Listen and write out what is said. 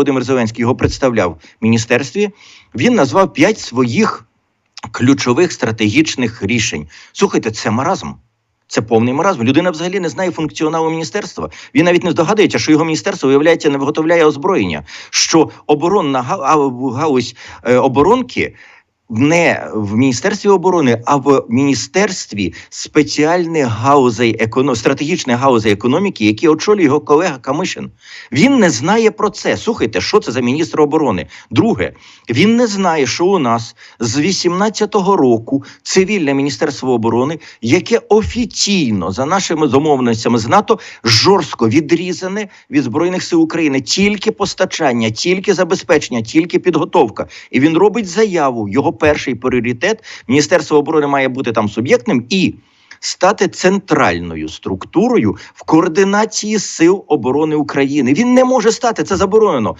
Володимир Зеленський його представляв в міністерстві. Він назвав п'ять своїх ключових стратегічних рішень. Слухайте, це маразм. Це повний маразм. Людина взагалі не знає функціоналу міністерства. Він навіть не здогадується, що його міністерство виявляється не виготовляє озброєння. Що оборонна га- га- галузь е, оборонки не в міністерстві оборони, а в міністерстві спеціальних гаузей економ... стратегічних гаузей економіки, які очолює його колега Камишин. Він не знає про це. Слухайте, що це за міністр оборони? Друге, він не знає, що у нас з 18-го року цивільне міністерство оборони, яке офіційно за нашими домовленостями з НАТО жорстко відрізане від збройних сил України. Тільки постачання, тільки забезпечення, тільки підготовка. І він робить заяву. Його перший пріоритет Міністерство оборони має бути там суб'єктним і. Стати центральною структурою в координації сил оборони України. Він не може стати це заборонено.